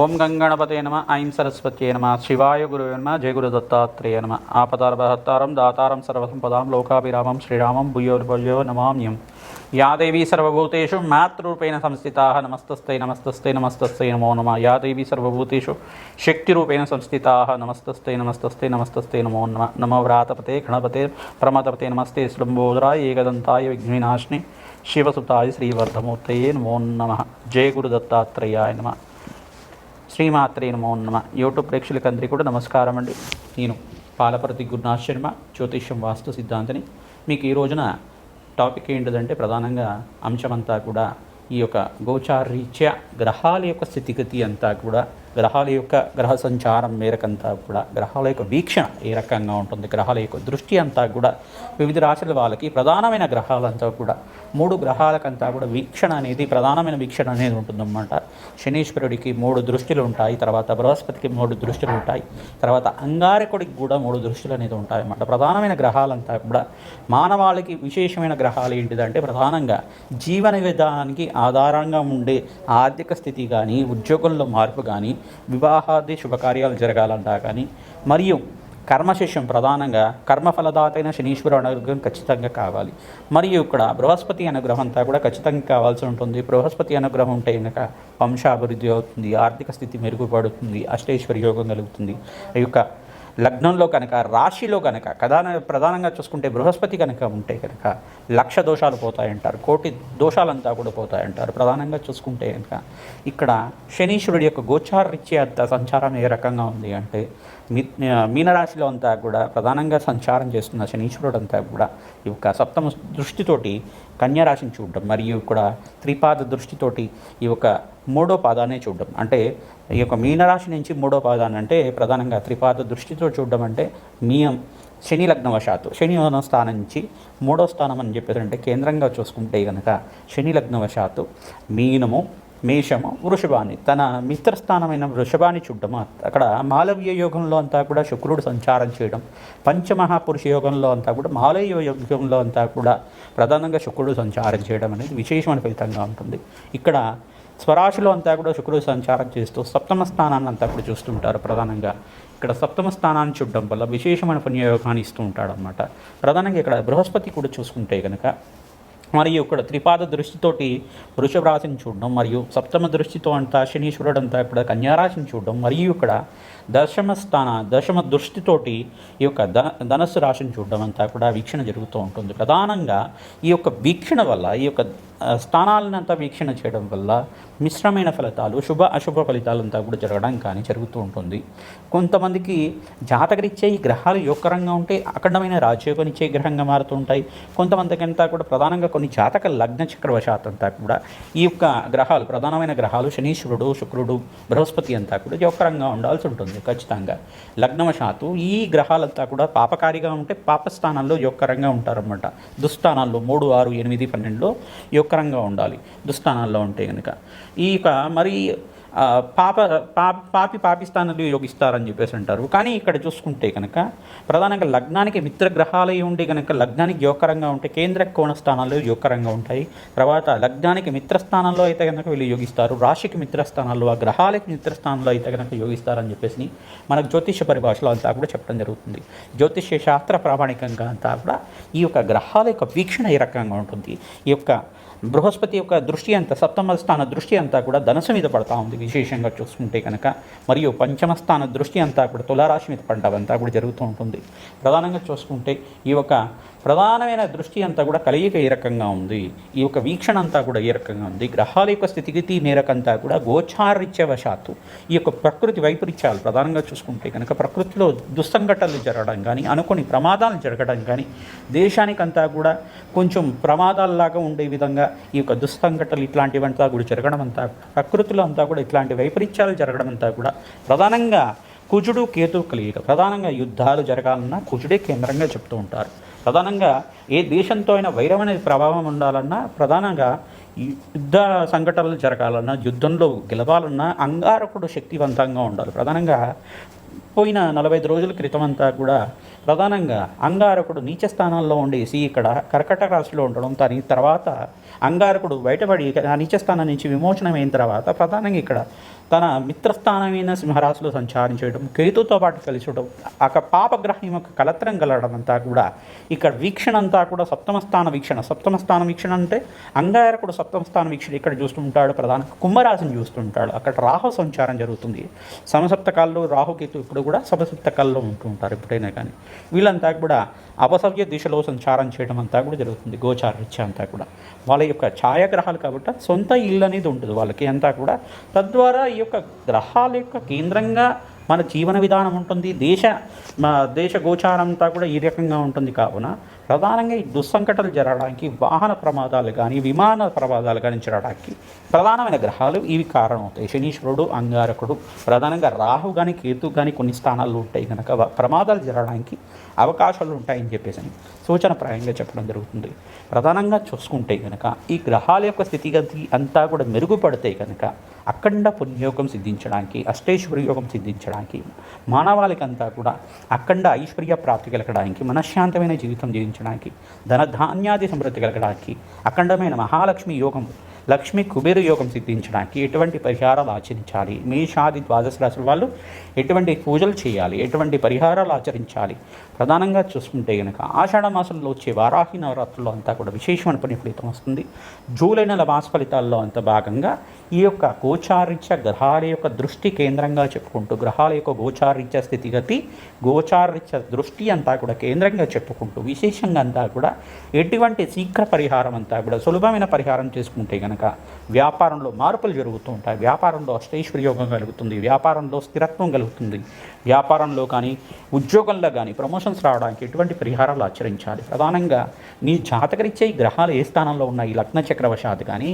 ఓం గంగణపతే నమ ఐం సరస్వత్యే నమ శివాయ గురువే నమ జయ గురు దత్తాత్రేయ నమ. ఆపదార్భహత్తారం దాతారం సర్వసంపదాం లోకాభిరామం శ్రీరామం భూయో భూయో నమామ్యం యా. దేవీ సర్వభూతేషు మాతృరూపేణ సంస్థితా నమస్తస్తై నమస్తస్తై నమస్తస్తై నమో నమ. యా దేవీ సర్వభూతేషు శక్తిరూపేణ సంస్థితా నమస్తస్తై నమస్తస్తై నమస్తస్తై నమో నమ. నమ వ్రాతపతే గణపతే ప్రమతపతే నమస్తే శృంభోదరాయ ఏకదంతాయ విఘ్నినాశిని శివసుతాయ శ్రీవర్ధమూర్తయే నమో నమ. జయ గురు దత్తాత్రేయాయ నమ. శ్రీమాత్రే నమో నమ. యూట్యూబ్ ప్రేక్షకులందరికీ కూడా నమస్కారం అండి. నేను పాలపర్తి గురునాథ్ శర్మ జ్యోతిష్యం వాస్తు సిద్ధాంతిని. మీకు ఈ రోజున టాపిక్ ఏంటిదంటే ప్రధానంగా అంశమంతా కూడా ఈ యొక్క గోచారీత్యా గ్రహాల యొక్క స్థితిగతి అంతా కూడా గ్రహాల యొక్క గ్రహ సంచారం మేరకంతా కూడా గ్రహాల యొక్క వీక్షణ ఏ రకంగా ఉంటుంది గ్రహాల యొక్క దృష్టి అంతా కూడా వివిధ రాశుల వాళ్ళకి ప్రధానమైన గ్రహాలంతా కూడా మూడు గ్రహాలకంతా కూడా వీక్షణ అనేది ప్రధానమైన వీక్షణ అనేది ఉంటుందన్నమాట. శనీశ్వరుడికి మూడు దృష్టిలు ఉంటాయి తర్వాత బృహస్పతికి మూడు దృష్టిలు ఉంటాయి తర్వాత అంగారకుడికి కూడా మూడు దృష్టిలు అనేది ఉంటాయి అన్నమాట ప్రధానమైన గ్రహాలంతా కూడా మానవాళికి విశేషమైన గ్రహాలు ఏంటిదంటే ప్రధానంగా జీవన విధానానికి ఆధారంగా ఉండే ఆర్థిక స్థితి కానీ ఉద్యోగంలో మార్పు కానీ వివాహాది శుభకార్యాలు జరగాలంటా కానీ మరియు కర్మశిష్యం ప్రధానంగా కర్మఫలదాతైన శనీశ్వర అనుగ్రహం ఖచ్చితంగా కావాలి. మరియు ఇక్కడ బృహస్పతి అనుగ్రహం అంతా కూడా ఖచ్చితంగా కావాల్సి ఉంటుంది. బృహస్పతి అనుగ్రహం ఉంటే కనుక వంశాభివృద్ధి అవుతుంది ఆర్థిక స్థితి మెరుగుపడుతుంది అష్టేశ్వరి యోగం కలుగుతుంది. ఈ యొక్క లగ్నంలో కనుక రాశిలో కనుక కథాన ప్రధానంగా చూసుకుంటే బృహస్పతి కనుక ఉంటే కనుక లక్ష దోషాలు పోతాయంటారు కోటి దోషాలంతా కూడా పోతాయంటారు. ప్రధానంగా చూసుకుంటే కనుక ఇక్కడ శనీశ్వరుడి యొక్క గోచారరీత్యా అంత సంచారం ఏ రకంగా ఉంది అంటే మీ మీనరాశిలో అంతా కూడా ప్రధానంగా సంచారం చేస్తున్న శనీశ్వరుడు అంతా కూడా ఈ యొక్క సప్తమ దృష్టితోటి కన్యారాశిని చూడడం మరియు కూడా త్రిపాద దృష్టితోటి ఈ యొక్క మూడో పాదాన్ని చూడడం. అంటే ఈ యొక్క మీనరాశి నుంచి మూడో పాదాన్ని అంటే ప్రధానంగా త్రిపాద దృష్టితో చూడడం అంటే మీయం శని లగ్నవశాత్తు శని స్థానం నుంచి మూడో స్థానం అని చెప్పేసి అంటే కేంద్రంగా చూసుకుంటే కనుక శని లగ్నవశాత్తు మీనము మేషము వృషభాన్ని తన మిత్రస్థానమైన వృషభాన్ని చూడడం. అక్కడ మాలవ్య యోగంలో అంతా కూడా శుక్రుడు సంచారం చేయడం. పంచమహాపురుష యోగంలో అంతా కూడా మాలవ్య యోగంలో అంతా కూడా ప్రధానంగా శుక్రుడు సంచారం చేయడం అనేది విశేషమైన ఫలితంగా ఉంటుంది. ఇక్కడ స్వరాశిలో అంతా కూడా శుక్రుడు సంచారం చేస్తూ సప్తమ స్థానాన్ని అంతా కూడా చూస్తుంటారు ప్రధానంగా. ఇక్కడ సప్తమ స్థానాన్ని చూడడం వల్ల విశేషమైన పుణ్యయోగాన్ని ఇస్తూ ఉంటాడు అనమాట ప్రధానంగా ఇక్కడ బృహస్పతి కూడా చూసుకుంటే కనుక మరియు ఇక్కడ త్రిపాద దృష్టితోటి వృషభ రాశిని చూడడం మరియు సప్తమ దృష్టితో అంతా శనీశ్వరుడు అంతా ఇక్కడ కన్యారాశిని చూడడం మరియు ఇక్కడ దశమ స్థాన దశమ దృష్టితోటి ఈ యొక్క ధ ధనస్సు రాశిని చూడడం అంతా కూడా వీక్షణ జరుగుతూ ఉంటుంది. ప్రధానంగా ఈ యొక్క వీక్షణ వల్ల ఈ యొక్క స్థానాలనంతా వీక్షణ చేయడం వల్ల మిశ్రమైన ఫలితాలు శుభ అశుభ ఫలితాలంతా కూడా జరగడం కానీ జరుగుతూ ఉంటుంది. కొంతమందికి జాతకరిచ్చే ఈ గ్రహాలు యోగకరంగా ఉంటే అఖండమైన రాజయోగనిచ్చే గ్రహంగా మారుతూ ఉంటాయి కొంతమందికి అంతా కూడా ప్రధానంగా కొన్ని జాతక లగ్న చక్రవశాత్ అంతా కూడా ఈ యొక్క గ్రహాలు ప్రధానమైన గ్రహాలు శనీశ్వరుడు శుక్రుడు బృహస్పతి అంతా కూడా యోగకరంగా ఉండాల్సి ఉంటుంది ఖచ్చితంగా. లగ్నవశాత్తు ఈ గ్రహాలంతా కూడా పాపకారిగా ఉంటే పాపస్థానాల్లో యోగకరంగా ఉంటారన్నమాట. దుస్థానాల్లో మూడు ఆరు ఎనిమిది పన్నెండులో యోగకరంగా ఉండాలి దుస్థానాల్లో ఉంటే కనుక ఈ యొక్క మరి పాప పా పాపి పాపిస్థానాలు యోగిస్తారని చెప్పేసి అంటారు. కానీ ఇక్కడ చూసుకుంటే కనుక ప్రధానంగా లగ్నానికి మిత్రగ్రహాలు ఉండి కనుక లగ్నానికి యోగకరంగా ఉంటే కేంద్ర కోణ స్థానాలు యోగకరంగా ఉంటాయి. తర్వాత లగ్నానికి మిత్రస్థానంలో అయితే కనుక వీళ్ళు యోగిస్తారు. రాశికి మిత్రస్థానాల్లో ఆ గ్రహాలకి మిత్రస్థానంలో అయితే కనుక యోగిస్తారని చెప్పేసి మనకు జ్యోతిష పరిభాషలో అంతా కూడా చెప్పడం జరుగుతుంది. జ్యోతిష్య శాస్త్ర ప్రామాణికంగా అంతా కూడా ఈ యొక్క గ్రహాల యొక్క వీక్షణ ఈ రకంగా ఉంటుంది? ఈ యొక్క బృహస్పతి యొక్క దృష్టి అంతా సప్తమ స్థాన దృష్టి అంతా కూడా ధనసు మీద పడతా ఉంది. విశేషంగా చూసుకుంటే కనుక మరియు పంచమ స్థాన దృష్టి అంతా కూడా తులారాశి మీద పడ్డవంతా కూడా జరుగుతూ ఉంటుంది. ప్రధానంగా చూసుకుంటే ఈ యొక్క ప్రధానమైన దృష్టి అంతా కూడా కలయిక ఏ రకంగా ఉంది. ఈ యొక్క వీక్షణ అంతా కూడా ఏ రకంగా ఉంది. గ్రహాల యొక్క స్థితిగతి మేరకంతా కూడా గోచారిత్యవశాత్తు ఈ యొక్క ప్రకృతి వైపరీత్యాలు ప్రధానంగా చూసుకుంటే కనుక ప్రకృతిలో దుస్సంఘటనలు జరగడం కానీ అనుకోని ప్రమాదాలు జరగడం కానీ దేశానికంతా కూడా కొంచెం ప్రమాదాల్లాగా ఉండే విధంగా ఈ యొక్క దుస్సంఘటనలు ఇట్లాంటివంతా కూడా జరగడం అంతా ప్రకృతిలో అంతా కూడా ఇట్లాంటి వైపరీత్యాలు జరగడం అంతా కూడా ప్రధానంగా కుజుడు కేతు కలియక ప్రధానంగా యుద్ధాలు జరగాలన్నా కుజుడే కేంద్రంగా చెప్తూ ఉంటారు. ప్రధానంగా ఏ దేశంతో అయినా వైరం అనేది ప్రభావం ఉండాలన్నా ప్రధానంగా యుద్ధ సంఘటనలు జరగాలన్నా యుద్ధంలో గెలవాలన్నా అంగారకుడు శక్తివంతంగా ఉండాలి. ప్రధానంగా పోయిన నలభై ఐదు రోజుల క్రితం అంతా కూడా ప్రధానంగా అంగారకుడు నీచ స్థానంలో ఉండేసి ఇక్కడ కర్కట రాశిలో ఉండడం దాని తర్వాత అంగారకుడు బయటపడి ఆ నీచ స్థానం నుంచి విమోచనమైన తర్వాత ప్రధానంగా ఇక్కడ తన మిత్రస్థానమైన సింహరాశిలో సంచారించడం కేతుతో పాటు కలిసి ఉండడం ఆ పాపగ్రహం యొక్క కలత్రం కలగడం అంతా కూడా ఇక్కడ వీక్షణ అంతా కూడా సప్తమ స్థాన వీక్షణ. సప్తమ స్థాన వీక్షణ అంటే అంగారకుడు సప్తమ స్థాన వీక్షణ ఇక్కడ చూస్తుంటాడు ప్రధాన కుంభరాశిని చూస్తుంటాడు. అక్కడ రాహు సంచారం జరుగుతుంది. సమసప్తకాల్లో రాహుకేతు ఇప్పుడు కూడా సమసప్తకాల్లో ఉంటూ ఉంటారు ఎప్పుడైనా కానీ. వీళ్ళంతా కూడా అపసవ్య దిశలో సంచారం చేయడం అంతా కూడా జరుగుతుంది గోచారరీత్యా అంతా కూడా. వాళ్ళ యొక్క ఛాయాగ్రహాలు కాబట్టి సొంత ఇల్లు అనేది ఉంటుంది వాళ్ళకి అంతా కూడా. తద్వారా ఈ యొక్క గ్రహాల యొక్క కేంద్రంగా మన జీవన విధానం ఉంటుంది దేశ మా దేశ గోచారం అంతా కూడా ఈ రకంగా ఉంటుంది కావున ప్రధానంగా ఈ దుస్సంకటలు జరగడానికి వాహన ప్రమాదాలు కానీ విమాన ప్రమాదాలు కానీ జరగడానికి ప్రధానమైన గ్రహాలు ఇవి కారణం అవుతాయి శనీశ్వరుడు అంగారకుడు ప్రధానంగా రాహు కానీ కేతు కానీ కొన్ని స్థానాల్లో ఉంటాయి కనుక ప్రమాదాలు జరగడానికి అవకాశాలు ఉంటాయని చెప్పేసి సూచన సూచనప్రాయంగా చెప్పడం జరుగుతుంది. ప్రధానంగా చూసుకుంటే కనుక ఈ గ్రహాల యొక్క స్థితిగతి అంతా కూడా మెరుగుపడితే కనుక అఖండ పుణ్యోగం సిద్ధించడానికి అష్టైశ్వర్య యోగం సిద్ధించడానికి మానవాళికి అంతా కూడా అఖండ ఐశ్వర్య ప్రాప్తి కలగడానికి మనశ్శాంతమైన జీవితం జీవించడానికి ధనధాన్యాది సమృద్ధి కలగడానికి అఖండమైన మహాలక్ష్మి యోగం లక్ష్మి కుబేర యోగం సిద్ధించడానికి ఎటువంటి పరిహారాలు ఆచరించాలి? మేషాది ద్వాదశ రాశుల వాళ్ళు ఎటువంటి పూజలు చేయాలి? ఎటువంటి పరిహారాలు ఆచరించాలి? ప్రధానంగా చూసుకుంటే కనుక ఆషాఢ మాసంలో వచ్చే వారాహి నవరాత్రుల్లో అంతా కూడా విశేషమైన పని ఫలితం వస్తుంది. జూలై నెల మాస ఫలితాల్లో అంత భాగంగా ఈ యొక్క గోచారిత్య గ్రహాల యొక్క దృష్టి కేంద్రంగా చెప్పుకుంటూ గ్రహాల యొక్క గోచారిత్య స్థితిగతి గోచారిత్య దృష్టి అంతా కూడా కేంద్రంగా చెప్పుకుంటూ విశేషంగా అంతా కూడా ఎటువంటి శీఘ్ర పరిహారం అంతా కూడా సులభమైన పరిహారం చేసుకుంటే కనుక వ్యాపారంలో మార్పులు జరుగుతూ ఉంటాయి. వ్యాపారంలో అష్టైశ్వర్యోగం కలుగుతుంది. వ్యాపారంలో స్థిరత్వం కలుగుతుంది. వ్యాపారంలో కానీ ఉద్యోగంలో కానీ ప్రమోషన్స్ రావడానికి ఎటువంటి పరిహారాలు ఆచరించాలి? ప్రధానంగా నీ జాతకరిచ్చే ఈ గ్రహాలు ఏ స్థానంలో ఉన్నాయి? లగ్న చక్రవశాత్ కానీ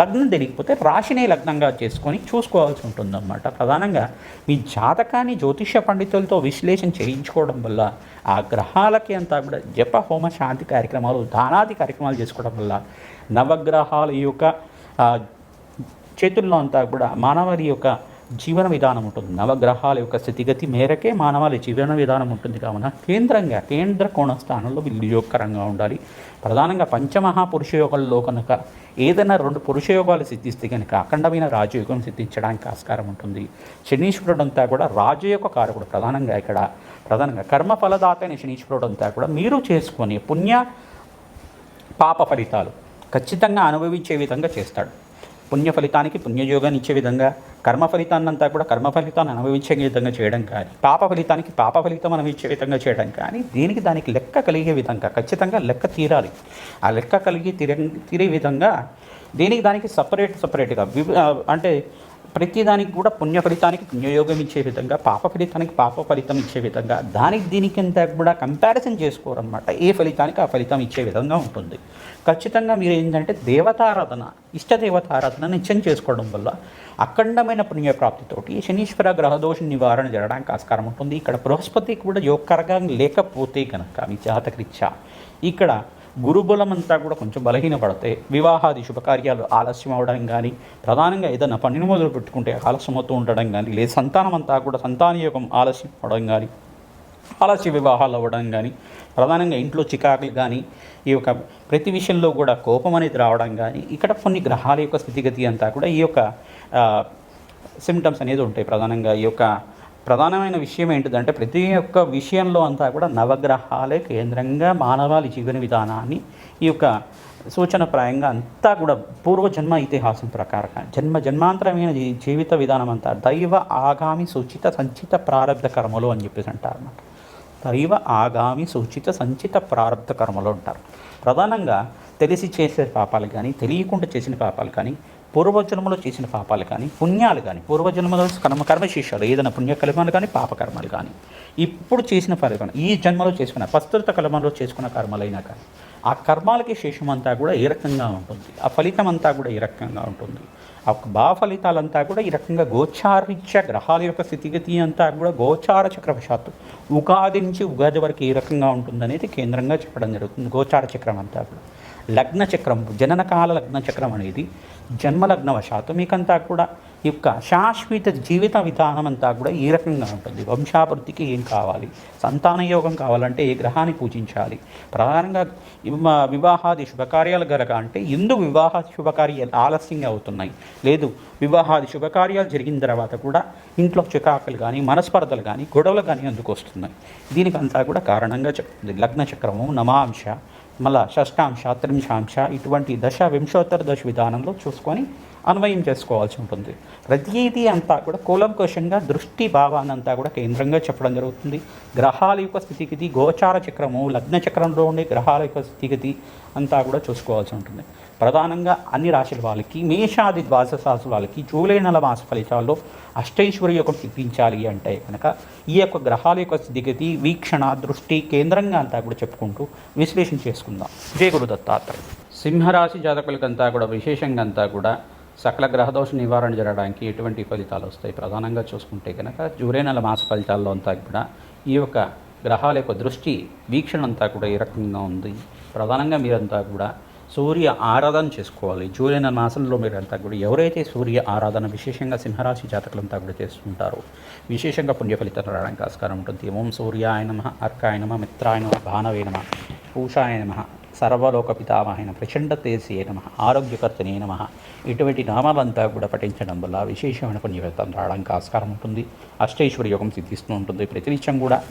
లగ్నం తెలియకపోతే రాశినే లగ్నంగా చేసుకొని చూసుకోవాల్సి ఉంటుందన్నమాట. ప్రధానంగా మీ జాతకాన్ని జ్యోతిష పండితులతో విశ్లేషణ చేయించుకోవడం వల్ల ఆ గ్రహాలకి అంతా కూడా జప హోమ శాంతి కార్యక్రమాలు దానాది కార్యక్రమాలు చేసుకోవడం వల్ల నవగ్రహాల యొక్క చేతుల్లో అంతా కూడా మానవాళి యొక్క జీవన విధానం ఉంటుంది. నవగ్రహాల యొక్క స్థితిగతి మేరకే మానవాళి జీవన విధానం ఉంటుంది. కావున కేంద్రంగా కేంద్ర కోణస్థానంలో వీళ్ళు యోగకరంగా ఉండాలి. ప్రధానంగా పంచమహాపురుష యోగాల్లో కనుక ఏదైనా రెండు పురుష యోగాలు సిద్ధిస్తే కనుక అఖండమైన రాజయోగం సిద్ధించడానికి ఆస్కారం ఉంటుంది. శనీశ్వరుడు అంతా కూడా రాజయోగ కారకుడు ప్రధానంగా ఇక్కడ ప్రధానంగా కర్మ ఫలదాత అయిన శనీశ్వరుడు అంతా కూడా మీరు చేసుకొని పుణ్య పాప ఫలితాలు ఖచ్చితంగా అనుభవించే విధంగా చేస్తాడు. పుణ్య ఫలితానికి పుణ్యయోగాన్ని ఇచ్చే విధంగా కర్మ ఫలితాన్నంతా కూడా కర్మ ఫలితాన్ని అనుభవించే విధంగా చేయడం కానీ పాప ఫలితానికి పాప ఫలితం అనుభవించే విధంగా చేయడం కానీ దీనికి దానికి లెక్క కలిగే విధంగా ఖచ్చితంగా లెక్క తీరాలి. ఆ లెక్క కలిగి తీరే తీరే విధంగా దీనికి దానికి సపరేట్ సపరేట్గా అంటే ప్రతిదానికి కూడా పుణ్య ఫలితానికి పుణ్యయోగం ఇచ్చే విధంగా పాప ఫలితానికి పాప ఫలితం ఇచ్చే విధంగా దానికి దీనికి అంతా కూడా కంపారిజన్ చేసుకోరన్నమాట. ఏ ఫలితానికి ఆ ఫలితం ఇచ్చే విధంగా ఉంటుంది. ఖచ్చితంగా మీరు ఏంటంటే దేవతారాధన ఇష్ట దేవతారాధన నిత్యం చేసుకోవడం వల్ల అఖండమైన పుణ్యప్రాప్తితోటి శనీశ్వర గ్రహదోష నివారణ జరగడానికి ఆస్కారం ఉంటుంది. ఇక్కడ బృహస్పతి కూడా యోగకరగా లేకపోతే కనుక మీ జాతకరీత్యా ఇక్కడ గురుబలం అంతా కూడా కొంచెం బలహీనపడితే వివాహాది శుభకార్యాలు ఆలస్యం అవడం కానీ ప్రధానంగా ఏదైనా పనిని మొదలు పెట్టుకుంటే ఆలస్యం అవుతూ ఉండడం కానీ లేదా సంతానం అంతా కూడా సంతాన యోగం ఆలస్యం అవడం కానీ ఆలస్య వివాహాలు అవ్వడం కానీ ప్రధానంగా ఇంట్లో చికాకులు కానీ ఈ యొక్క ప్రతి విషయంలో కూడా కోపం అనేది రావడం కానీ ఇక్కడ కొన్ని గ్రహాల యొక్క స్థితిగతి అంతా కూడా ఈ యొక్క సిమ్టమ్స్ అనేది ఉంటాయి ప్రధానంగా ఈ యొక్క ప్రధానమైన విషయం ఏంటిదంటే ప్రతి ఒక్క విషయంలో అంతా కూడా నవగ్రహాలే కేంద్రంగా మానవాళి జీవన విధానాన్ని ఈ యొక్క సూచనప్రాయంగా అంతా కూడా పూర్వజన్మ ఇతిహాసం ప్రకారంగా జన్మ జన్మాంతరమైన జీవిత విధానం అంతా దైవ ఆగామి సూచిత సంచిత ప్రారంధ కర్మలు అని చెప్పేసి అంటారు అన్నమాట. దైవ ఆగామి సూచిత సంచిత ప్రారంధ కర్మలు అంటారు. ప్రధానంగా తెలిసి చేసే పాపాలు కానీ తెలియకుండా చేసిన పాపాలు కానీ పూర్వజన్మలో చేసిన పాపాలు కానీ పుణ్యాలు కానీ పూర్వజన్మలో కర్మ కర్మశేషాలు ఏదైనా పుణ్యకర్మాలు కానీ పాపకర్మాలు కానీ ఇప్పుడు చేసిన ఫలితం ఈ జన్మలో చేసుకున్న ప్రస్తుత కర్మలో చేసుకున్న కర్మలైనా కానీ ఆ కర్మాలకి శేషం అంతా కూడా ఏ రకంగా ఉంటుంది? ఆ ఫలితం అంతా కూడా ఏ రకంగా ఉంటుంది? ఆ బా ఫలితాలంతా కూడా ఈ రకంగా గోచారిత్య గ్రహాల యొక్క స్థితిగతి అంతా కూడా గోచార చక్రవశాత్తు ఉగాది నుంచి ఉగాది వరకు ఏ రకంగా ఉంటుందనేది కేంద్రంగా చెప్పడం జరుగుతుంది. గోచార చక్రం అంతా కూడా. లగ్నచక్రం జననకాల లగ్నచక్రం అనేది జన్మలగ్నవశాత్తు. మీకంతా కూడా ఈ యొక్క శాశ్వత జీవిత విధానం అంతా కూడా ఈ రకంగా ఉంటుంది. వంశాభివృద్ధికి ఏం కావాలి? సంతాన యోగం కావాలంటే ఏ గ్రహాన్ని పూజించాలి? ప్రధానంగా వివాహాది శుభకార్యాలు గనక అంటే ఎందుకు వివాహ శుభకార్యాలు ఆలస్యంగా అవుతున్నాయి? లేదు వివాహాది శుభకార్యాలు జరిగిన తర్వాత కూడా ఇంట్లో చికాకులు కానీ మనస్పర్ధలు కానీ గొడవలు కానీ అందుకు వస్తున్నాయి. దీనికంతా కూడా కారణంగా చెప్తుంది. లగ్న చక్రము నమాంశ మళ్ళా షష్టాంశ త్రింశాంశ ఇటువంటి దశ వింశోత్తర దశ విధానంలో చూసుకొని అన్వయం చేసుకోవాల్సి ఉంటుంది. ప్రతిదీ అంతా కూడా కూలంకోశంగా దృష్టి భావానంతా కూడా కేంద్రంగా చెప్పడం జరుగుతుంది. గ్రహాల యొక్క స్థితిగతి గోచార చక్రము లగ్న చక్రంలో ఉండే గ్రహాల యొక్క స్థితిగతి అంతా కూడా చూసుకోవాల్సి ఉంటుంది. ప్రధానంగా అన్ని రాశుల వాళ్ళకి మేషాది ద్వాదశ రాశుల వాళ్ళకి జూలై నెల మాస ఫలితాల్లో అష్టైశ్వర్య యొక్క సిద్ధించాలి అంటే కనుక ఈ యొక్క గ్రహాల యొక్క స్థితిగతి వీక్షణ దృష్టి కేంద్రంగా అంతా కూడా చెప్పుకుంటూ విశ్లేషణ చేసుకుందాం. జయ గురు దత్తాత్రేయ సింహరాశి జాతకులకంతా కూడా విశేషంగా అంతా కూడా సకల గ్రహదోష నివారణ జరగడానికి ఎటువంటి ఫలితాలు వస్తాయి? ప్రధానంగా చూసుకుంటే కనుక జూలై నెల మాస ఫలితాల్లో అంతా కూడా ఈ యొక్క గ్రహాల యొక్క దృష్టి వీక్షణ అంతా కూడా ఈ రకంగా ఉంది? ప్రధానంగా మీరంతా కూడా సూర్య ఆరాధన చేసుకోవాలి. జూలై నెల మాసంలో మీరంతా కూడా ఎవరైతే సూర్య ఆరాధన విశేషంగా సింహరాశి జాతకులంతా కూడా చేస్తుంటారో విశేషంగా పుణ్య ఫలితం రావడానికి ఆస్కారం ఉంటుంది. ఓం సూర్యాయ నమ అర్కాయ నమ మిత్రాయ నమ భానవే నమ పూషాయ నమ సర్వలోక పితామహైన ప్రచండ తేజే నమ ఆరోగ్యకర్తనే నమ. ఇటువంటి నామాలంతా కూడా పఠించడం వల్ల విశేషమైన పుణ్యఫలితం రావడానికి ఆస్కారం ఉంటుంది అష్టైశ్వర్య యోగం సిద్ధిస్తూ ఉంటుంది ప్రతినిత్యం కూడా.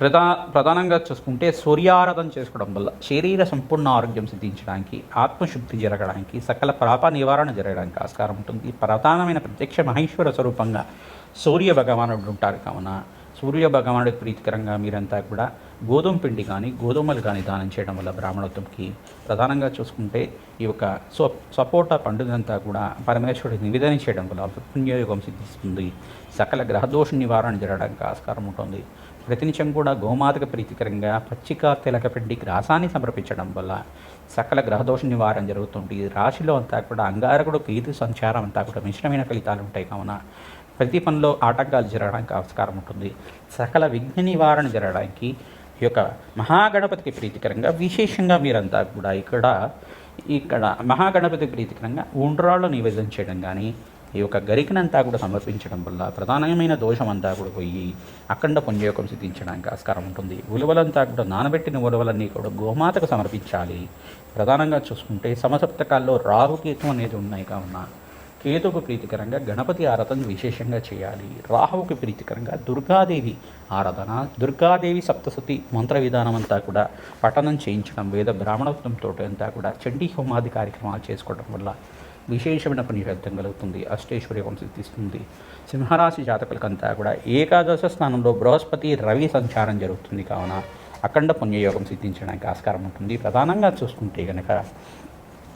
ప్రధా ప్రధానంగా చూసుకుంటే సూర్యారాధన చేసుకోవడం వల్ల శరీర సంపూర్ణ ఆరోగ్యం సిద్ధించడానికి ఆత్మశుద్ధి జరగడానికి సకల పాప నివారణ జరగడానికి ఆస్కారం ఉంటుంది. ప్రధానమైన ప్రత్యక్ష మహేశ్వర స్వరూపంగా సూర్య భగవానుడు ఉంటారు. కావున సూర్య భగవానుడికి ప్రీతికరంగా మీరంతా కూడా గోధుమ పిండి కానీ గోధుమలు కానీ దానం చేయడం వల్ల బ్రాహ్మణత్వంకి ప్రధానంగా చూసుకుంటే ఈ యొక్క సో సపోటా పండుగంతా కూడా పరమేశ్వరుడికి నివేదన చేయడం వల్ల పుణ్యయోగం సిద్ధిస్తుంది. సకల గ్రహదోష నివారణ జరగడానికి ఆస్కారం ఉంటుంది. ప్రతినిత్యం కూడా గోమాతకు ప్రీతికరంగా పచ్చిక తెలకపిండి గ్రాసాన్ని సమర్పించడం వల్ల సకల గ్రహదోష నివారణ జరుగుతుంది. రాశిలో అంతా కూడా అంగారకుడు కీర్తి సంచారం అంతా కూడా మిశ్రమైన ఫలితాలు ఉంటాయి. కావున ప్రతి పనిలో ఆటంకాలు జరగడానికి ఆస్కారం ఉంటుంది. సకల విఘ్న నివారణ జరగడానికి ఈ యొక్క మహాగణపతికి ప్రీతికరంగా విశేషంగా మీరంతా కూడా ఇక్కడ ఇక్కడ మహాగణపతి ప్రీతికరంగా ఉండ్రాళ్ళు నివేదన చేయడం కానీ ఈ యొక్క గరికనంతా కూడా సమర్పించడం వల్ల ప్రధానమైన దోషం అంతా కూడా పోయి అఖండ పుణ్యయోగం సిద్ధించడానికి ఆస్కారం ఉంటుంది. ఉలువలంతా కూడా నానబెట్టిన ఉలువలన్నీ కూడా గోమాతకు సమర్పించాలి. ప్రధానంగా చూసుకుంటే సమసప్తకాల్లో రాహుకేతు అనేది ఉన్నాయి కావున కేతుకు ప్రీతికరంగా గణపతి ఆరాధన విశేషంగా చేయాలి. రాహువుకి ప్రీతికరంగా దుర్గాదేవి ఆరాధన. దుర్గాదేవి సప్తసతి మంత్ర విధానం అంతా కూడా పఠనం చేయించడం వేద బ్రాహ్మణత్వంతో అంతా కూడా చండీ హోమాది కార్యక్రమాలు చేసుకోవడం వల్ల విశేషమైన పుణ్యఫలితం కలుగుతుంది. అష్టైశ్వర్యం సిద్ధిస్తుంది. సింహరాశి జాతకులకంతా కూడా ఏకాదశ స్థానంలో బృహస్పతి రవి సంచారం జరుగుతుంది కావున అఖండ పుణ్యయోగం సిద్ధించడానికి ఆస్కారం ఉంటుంది. ప్రధానంగా చూసుకుంటే కనుక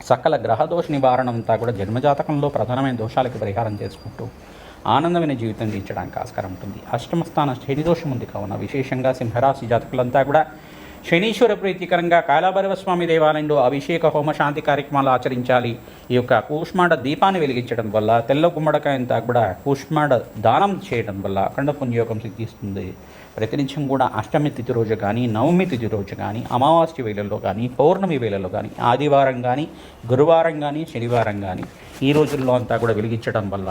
సకల గ్రహదోష నివారణ అంతా కూడా జన్మజాతకంలో ప్రధానమైన దోషాలకు పరిహారం చేసుకుంటూ ఆనందమైన జీవితం జీవించడానికి ఆస్కారం ఉంటుంది. అష్టమస్థాన శని దోషం ఉంది కావున విశేషంగా సింహరాశి జాతకులంతా కూడా శనీశ్వర ప్రీతికరంగా కాలాభైరవ స్వామి దేవాలయంలో అభిషేక హోమ శాంతి కార్యక్రమాలు ఆచరించాలి. ఈ యొక్క కూష్మాండ దీపాన్ని వెలిగించడం వల్ల తెల్ల గుమ్మడికాయ అంతా కూడా కూష్మాండ దానం చేయడం వల్ల అఖండ పుణ్యోగం సిద్ధిస్తుంది. ప్రతినిత్యం కూడా అష్టమి తిథి రోజు కానీ నవమి తిథి రోజు కానీ అమావాస్య వేళల్లో కానీ పౌర్ణమి వేళల్లో కానీ ఆదివారం కానీ గురువారం కానీ శనివారం కానీ ఈ రోజుల్లో అంతా కూడా వెలిగించడం వల్ల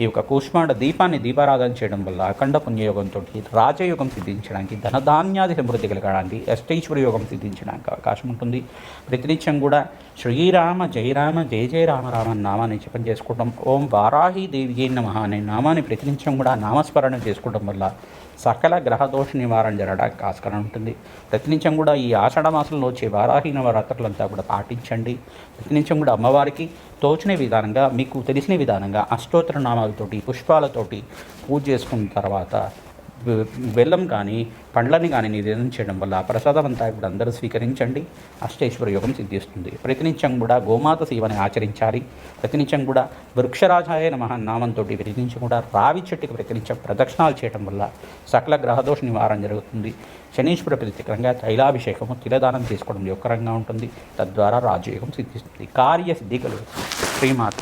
ఈ యొక్క కూష్మాండ దీపాన్ని దీపారాధన చేయడం వల్ల అఖండ పుణ్యయోగంతో రాజయోగం సిద్ధించడానికి ధనధాన్యాది సమృద్ధి కలగడానికి అష్టైశ్వర యోగం సిద్ధించడానికి అవకాశం ఉంటుంది. ప్రతినిత్యం కూడా శ్రీరామ జయరామ జయ జయ రామ రామ నామాన్ని జపం చేసుకోవడం ఓం వారాహి దేవి నమ అనే నామాన్ని ప్రతినిత్యం కూడా నామస్మరణ చేసుకోవడం వల్ల సకల గ్రహదోష నివారణ జరగడానికి ఆస్కారం ఉంటుంది. ప్రతినిత్యం కూడా ఈ ఆషాఢ మాసంలో వచ్చే వారాహి నవరాత్రులంతా కూడా పాటించండి. ప్రతినిత్యం కూడా అమ్మవారికి తోచిన విధానంగా మీకు తెలిసిన విధానంగా అష్టోత్తర నామాలతోటి పుష్పాలతోటి పూజ చేసుకున్న తర్వాత బెల్లం కానీ పండ్లని కానీ నివేదన చేయడం వల్ల ఆ ప్రసాదం అంతా కూడా అందరూ స్వీకరించండి. అష్టేశ్వర యోగం సిద్ధిస్తుంది. ప్రతినిత్యం కూడా గోమాత సేవని ఆచరించాలి. ప్రతినిత్యం కూడా వృక్షరాజాయ నమ నామంతో ప్రతినిత్యం కూడా రావి చెట్టుకి ప్రతినిత్యం ప్రదక్షిణాలు చేయడం వల్ల సకల గ్రహదోష నివారణ జరుగుతుంది. శనీశ్వర ప్రతికరంగా తైలాభిషేకము తిలదానం చేసుకోవడం యొక్కరంగా ఉంటుంది. తద్వారా రాజయోగం సిద్ధిస్తుంది. కార్యసిద్ధి కలుగుతుంది. శ్రీమాత